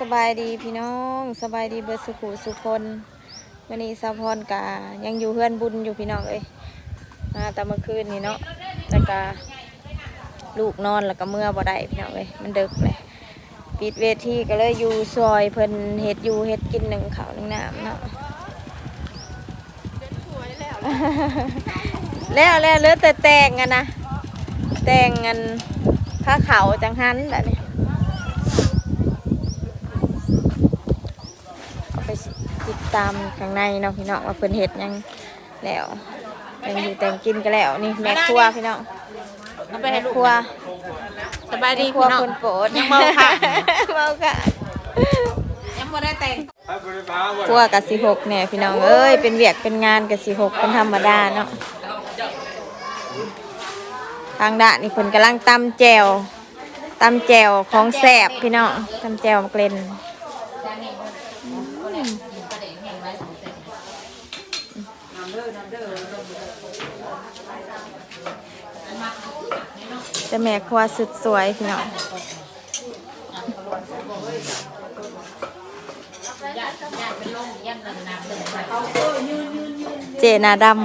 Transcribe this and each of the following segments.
สบายดีพี่น้องสบายดีเบิร์สุขุสุคนวันนี้สะพรกายังอยู่เพื่อนบุญอยู่พี่น้องเอ้ยมาแต่เมื่อคืนนี่เนาะแต่กาลูกนอนแล้วก็เมื่อบ่ได้พี่น้องเอ้ยมันดึกเลยปิดเวทีก็เลยอยู่ซอยเพิ่นเฮ็ดอยู่เฮ็ดกินหนึ่งข้าวหนึ่งน้ำเนาะแล้วแล้วเหลือแต่แต่งกันนะแต่งกันผ้าขาวจังหันแบบนี้ เอาไป ติดตามข้างในเนาะพี่น้องว่าเพิ่นเฮ็ดหยังแล้วยังอยู่แต่งกินกันแล้วนี่แม่ครัวพี่น้องเอาไปให้แม่ลูกครัวสบายดีแม่ครัวพี่น้องคนโปรดยังเมาค่ะเมาค่ะยังไม่ได้แต่งครัวกับสิหกเนี่ยพี่น้องเอ้ยเป็นเวียกเป็นงานกับสิหกเป็นธรรมดาเนาะทางด้านนี่เพิ่นกำลังตำแจวตำแจวของแสบพี่น้องตำแจวมะเกลน จะแม่ครัวสุดสวยพี่น้องเจนาดำ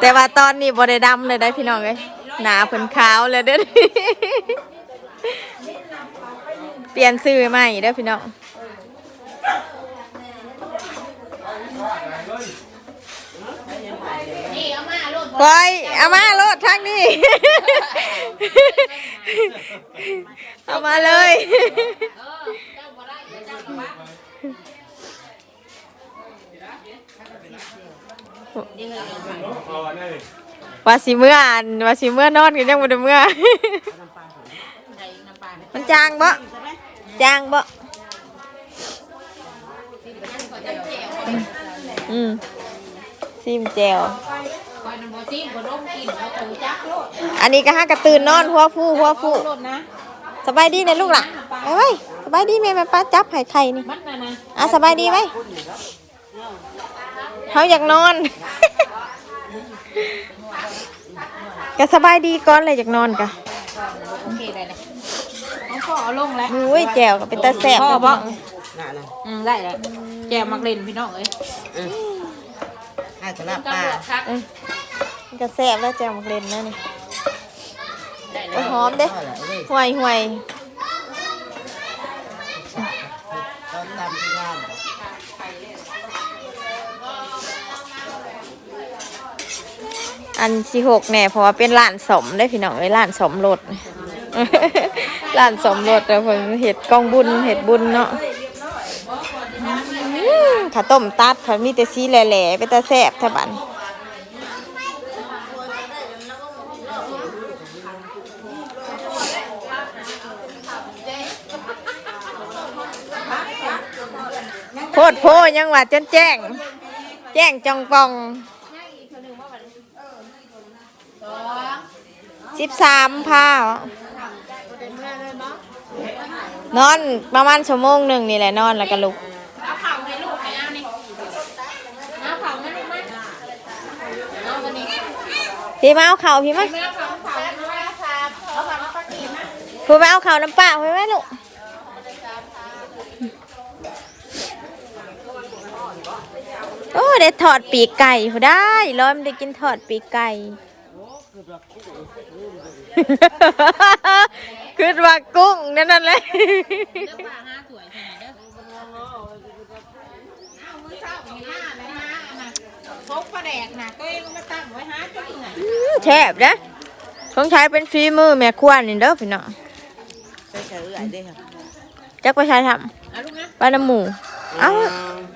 แต่ว่าตอนนี้บ่ได้ดำเลยได้พี่น้องเอ้ยหนาเพิ่นขาวเลยเด้อเปลี่ยนชื่อใหม่เด้อพี่น้อง นี่เอามาลูก คอยเอามาโลดทางนี้ เอามาเลยว่าสิเมื่อนว่าสิเมื่อนอนกันยังบ่ได้เมื่อ มันจางบ่จางบ่อืมซิมแจว คอยน้ำบ่จิ้มบ่ร่มกินเอาตูจักโลดอันนี้ก็ห้ากระตื่นนอนหัวผู้หัวผู้โลดนะสบายดีนะลูกหล่ะเอ้ยสบายดีแม่แม่ป้าจับไข่ไข่นี่มันน่ะนะอะสบายดีไหมเขาอยากนอน ก็สบายดีก่อนเลยอยากนอนกะโอเคได้เลยเอาพ่อเอาลงแล้วอุ้ยแจวก็เป็นตาแสบพ่อเลยบ่พี่น้องอืมได้แล้วแจวมักเล่นพี่น้องเอ้ยให้สลับป้าครับเอ้ย มันก็แสบแล้วแจวมักเล่นนะนี่ได้แล้โอ้วยหอมเด้ห่วยห่วยตอนตามที่งานอันสี่หกแน่เพราะว่าเป็นร้านสมได้พี่น้องไว้ยร้านสมรถร้านสมรถแล้วเพิ่นเห็ดกองบุญเห็ดบุญเนาะอื้อถ้าต้มตัดเขามีแต่สีแหล่ๆเป็นตาแสบแทบัน โพดโพยังว่าจนแจ้ง แจ้งจองปองสิบสามพานอนประมาณชั่วโมงหนึ่งนี่แหละนอนแล้วก็ลุกพี่มาเอาเข่าพี่มาไม่เอาเข่าเข่าเอาเข่าเอาเข่าเอาปากกีนะพี่มาเอาเข่าน้ำปลาไปไหมลูก โอ้ได้ถอดปีกไก่พอได้ร้อยมันได้กินถอดปีกไก่คือว่ากุ้งนั่นนั่นเลยเลือกผ้าห้าสวยใช่ไหมเด้อเอามือเศร้ามีห้าเลยห้านะพกประแดกนะก็ยังมาตั้งไว้ห้าก็ยังไงแทบนะของใช้เป็นฝีมือแม่ครัวนี่เด้อพี่น้องใส่เฉยๆได้ค่ะจักไปใช้ทเอาลูกนะำปลาน้ำหมูเอ้าอืม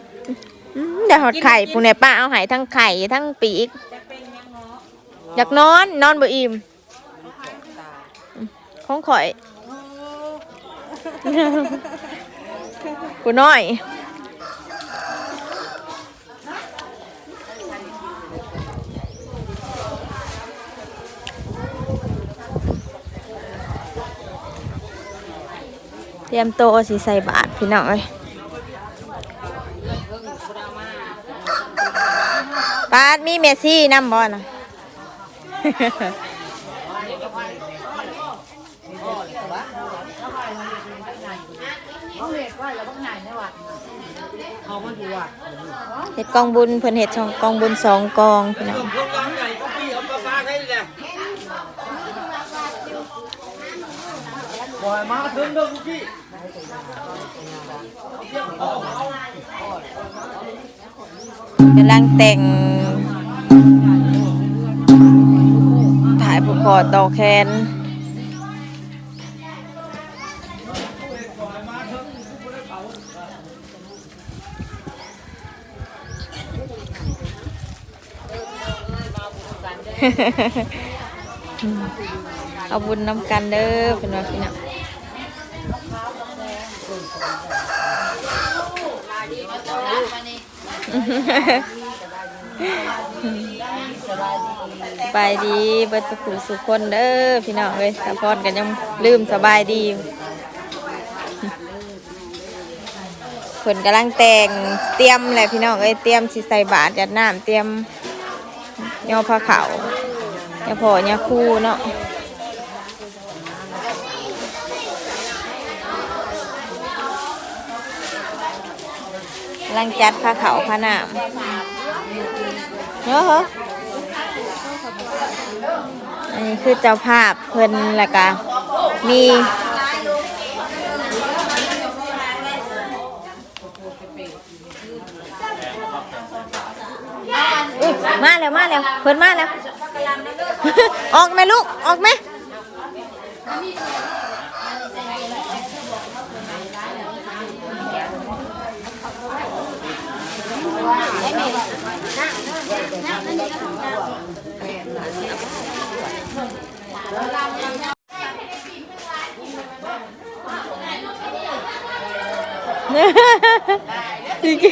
เดี๋ยวหอดไข่พวกเนี่ยป้าเอาใหายทั้งไข่ทั้งปีกจะเป็นยังงออยากนอนนอนบ่อิ่มของข่อยกูน้อยเตรียมโตะสิใส่บาทพี่น้องเอ้ยปาด มีเมสซี่น้ำบอยู่อะเฮ็ดกองบุญเพิ่นเฮ็ดช่องกองบุญสองกองพี่น้องพวกร้านใหญ่ก็พี่เอาปล่อยมาถึงเด้อพี่กำลังแต่ง ถ่ายผูกคอต่อแขนเอาบุญน้ำกันเด้อเป็นว่าพี่น้อง สบายดีเบิดสุขุสุขคนเด้อพี่น้องเลยสะพอนกันยังลืมสบายดีอยู่ผลกำลังแต่งเตรียมแหละพี่น้องเอ้ยเตรียมสิใส่บาตรยัดน้ำเตรียมย่อผ้าขาวยาพอยาคู่เนาะกำลังจัดผ้าขาวผ้าหนาม เนาะเหรออันนี้คือเจ้าภาพเพิ่นและกะมีมาแล้วมาแล้วเพิ่นมาแล้ว ออกไหมลูก ออกไหม สิกิ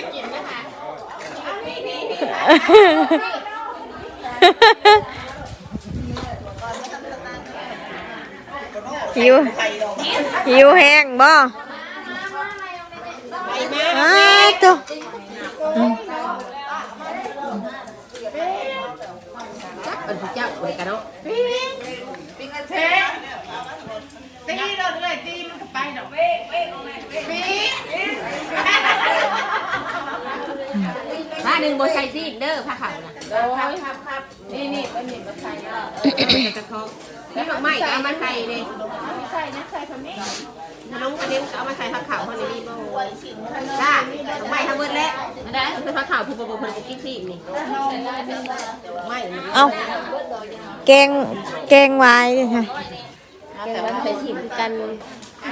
หิวหิวแห้งบ่อ้าวตัวอืม เป็นพระเจ้าบริการเนาะ ผ้าหนึ่งโบใส่ซีกเด้อผ้าขาวนะโอ้ยครับครับนี่นี่เป็นหนึ่งกับใส่เนาะกระทงนี่ดอกไม้ก็เอามาใส่เลยไม่ใส่นะใส่คนนี้ถ้าน้องกระเด็นก็เอามาใส่ผ้าขาวคนนี้บ่จ้าดอกไม้ทั้งหมดแล้วได้คือผ้าขาวผู้ปกครองคนกิ๊กซีกนี่ไม่เอาแกงแกงไว้ค่ะแต่ว่าใส่สีกัน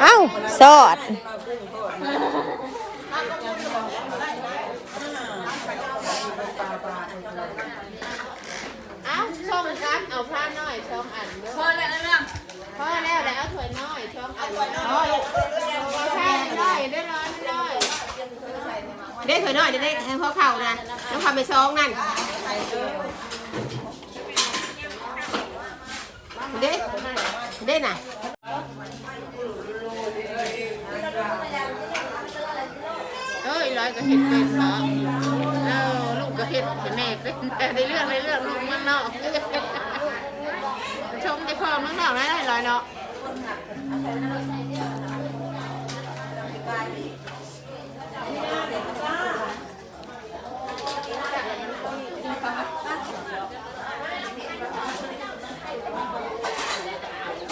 เอ้าสอดเอาช่องกันเอาผ้าน้อยช่องอันพอแล้วเรื่องพอแล้วแล้วเอาถ้วยน้อยช่องอันน้อยเอาผ้าน้อยได้ร้อนน้อยได้ถ้วยน้อยได้ได้พอเข่านะต้องทำไปซองนั่นเด้ ได้น่ะเอ้ยร้อยก็เห็นเป็นเนาะเออลูกก็เห็นเป็นแม่เป็นแต่ในเรื่องในเรื่องลูกมันเนาะชมในพ่อมันเนาะได้ร้อยเนาะ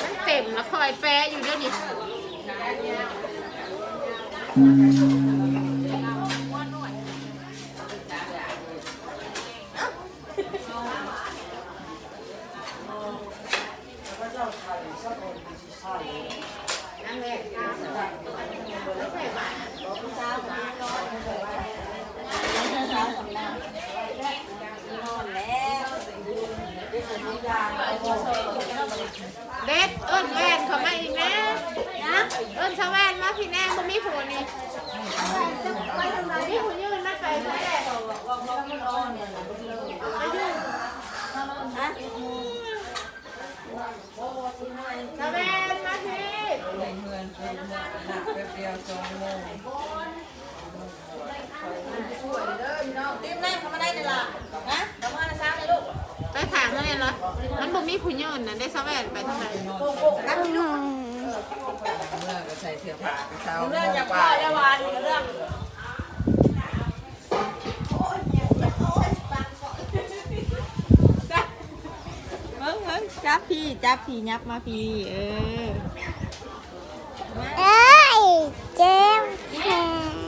มันเต็มแล้วคอยแปรอยู่เดี๋ยวนี้ เด็ดเอิ้นแวนเขาไม่อีกนะ นี่คุณยืนมาใส่แม่ตะเวนมาพี่ตีมแรกเขามาได้เลยล่ะนะประมาณสามเลยลูกไปถามเลยเหรอมันบ่มีผู้ยืนนะได้สแวนไปทำไมนักพี่ลูกใส่เสื้อผ้ากระเช้าเรื่องจากพ่อได้วานเรื่อง จับพี่ จับพี่ยับมาพี่ เออยเจ็บแขน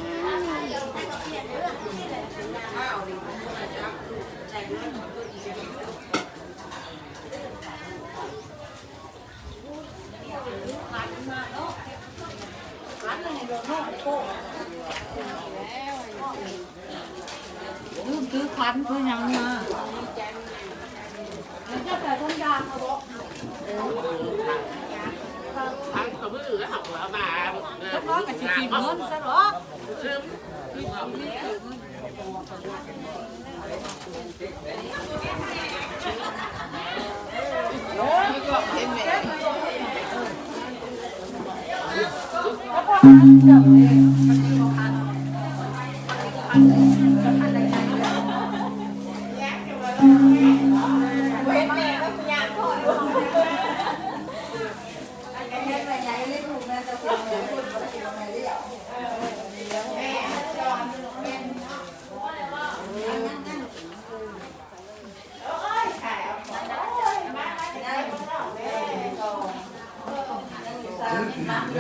เขาไม่เหลือหักหัวมาแล้วก็กระชิบเงินซะหรอ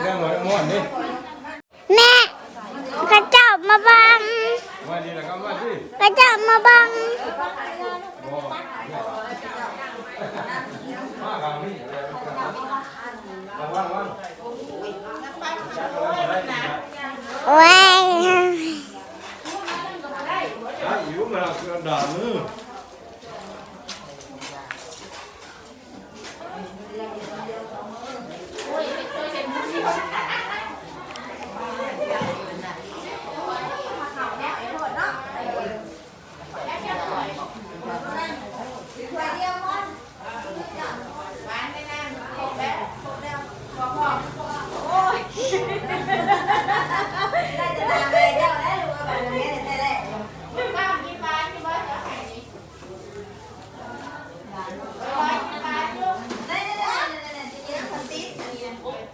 เรื่องหัวม้วนนี่ แม่กระจับมาบัง ว่าดีแล้วก็ว่าดี กระจับมาบัง มาคราวนี้ระวังวัง โอ้ย อะอยู่ มาแล้วก็ด่ามือ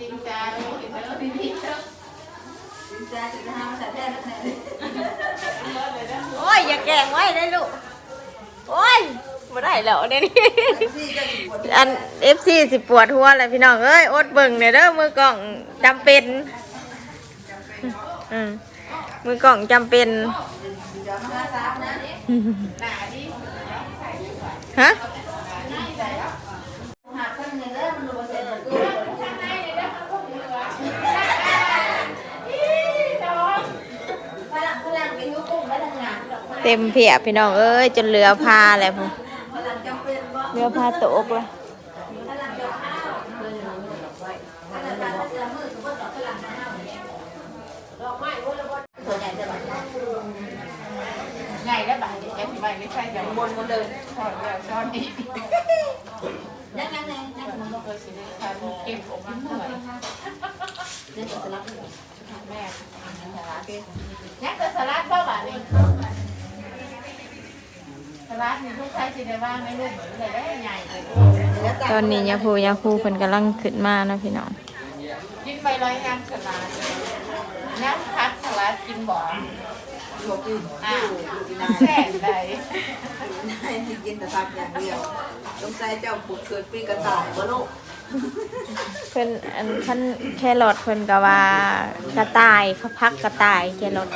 ติงใจเห็นแล้วติงพิษเถอะ โอ้ยอย่าแกล้งไว้ได้ลูกโอ้ยไม่ได้ แล้วเดี๋ยวนี้อันเอฟซีสิปวดหัวเลยพี่น้องเอ้ยอดเบิ่งเนี่ยเด้อมือกล่องจำเป็นมือกล่องจำเป็นฮะเต็มเพียพี่น้องเอ้ยจนเหลือพาแล้วพุ่น เหลือพาตกละไงแล้วบ่ายนี้แกที่ใบไม่ใช่อย่างบนคนเดินถอดแล้วช้อนอีกยังยังยังยังเคยสิได้ทานเก็บออกมาหน่อยแม่ยังก็สลัดเปล่าบ่านี่ สลัดนี่ทุกใช้สิได้ว่างไม่รู้เหมือนเลยได้ใหญ่เลยตอนนี้ยาพูยาพูเพิ่นกำลังขึ้นมาเนาะพี่น้องกินใบร้อยน้ำสลัดน้ำพัดสลัดกินบ่ออ้าวแซ่บเลยให้กินแต่ผักอย่างเดียวสงสัยเจ้าผูกเกิดปีกระต่ายบ่ลูกเพิ่นอันคันแครอทเพิ่นก็ว่ากระต่ายเขาพักกระต่ายแครอท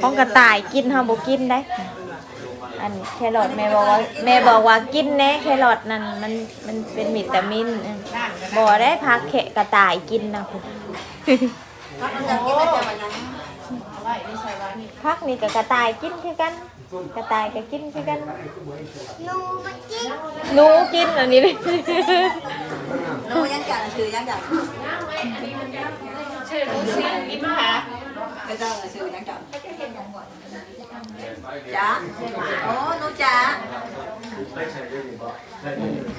ของกระต่ายกินเฮาบ่กินได้ อันแครอทแม่บอกว่าแม่บอกว่ากินแน่แครอทนั่นมันมันเป็นวิตามินเออบ่ได้พักแค่กระต่ายกินนะคุณผักมันอยากกินแต่ว่ายังเอาไว้ไม่ใช่ว่านี่พักนี่กับกระต่ายกินคือกันเกระต่ายก็กินคือกัน หนูมากินหนูกินอันนี้เลยโน้ยังจังชื่อยังจัง ชื่อลูซี่กินค่ะก็เจ้าชื่อยังจังจ้าโอ้หนูจ้า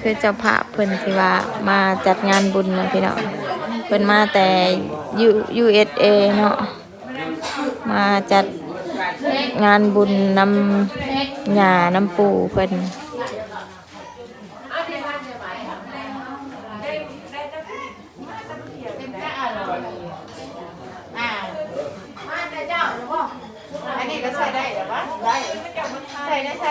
คือเจ้าภาพเพิ่นสิว่ามาจัดงานบุญนะพี่น้องเพิ่นมาแต่ U USA เนาะมาจัดงานบุญนำหญ้าน้ำปูเพิ่น อ่ามาแต่เจ้าหรือเปล่าอันนี้ก็ใส่ได้หรือวะได้ใส่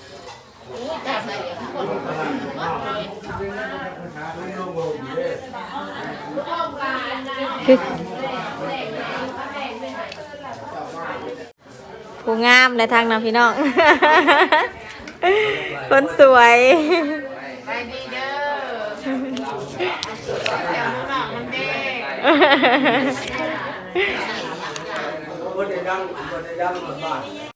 ผู้งามในทางนำพี่น้อง คนสวยไปดีเด้อ